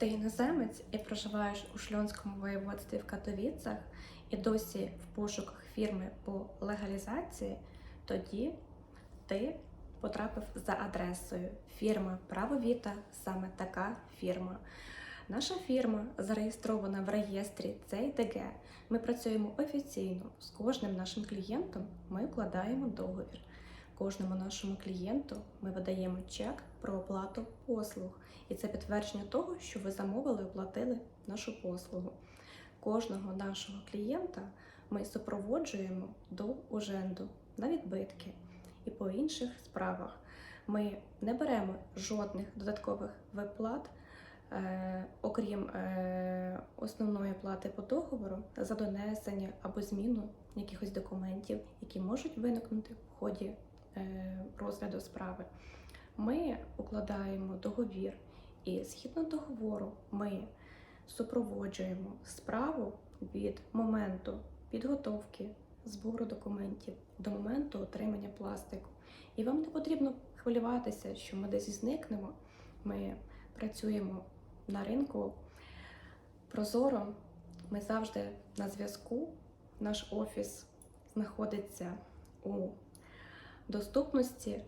Ти іноземець і проживаєш у Шльонському воєводстві в Катовіцах і досі в пошуках фірми по легалізації, тоді ти потрапив за адресою. Фірма Правовіта саме така фірма. Наша фірма зареєстрована в реєстрі CIDG. Ми працюємо офіційно з кожним нашим клієнтом. Ми укладаємо договір. Кожному нашому клієнту ми видаємо чек про оплату послуг. І це підтвердження того, що ви замовили, оплатили нашу послугу. Кожного нашого клієнта ми супроводжуємо до уженду на відбитки і по інших справах. Ми не беремо жодних додаткових виплат, е, окрім е, основної плати по договору за донесення або зміну якихось документів, які можуть виникнути в ході розгляду справи. Ми укладаємо договір, і згідно договору ми супроводжуємо справу від моменту підготовки збору документів до моменту отримання пластику. І вам не потрібно хвилюватися, що ми десь зникнемо. Ми працюємо на ринку прозоро. Ми завжди на зв'язку. Наш офіс знаходиться у доступності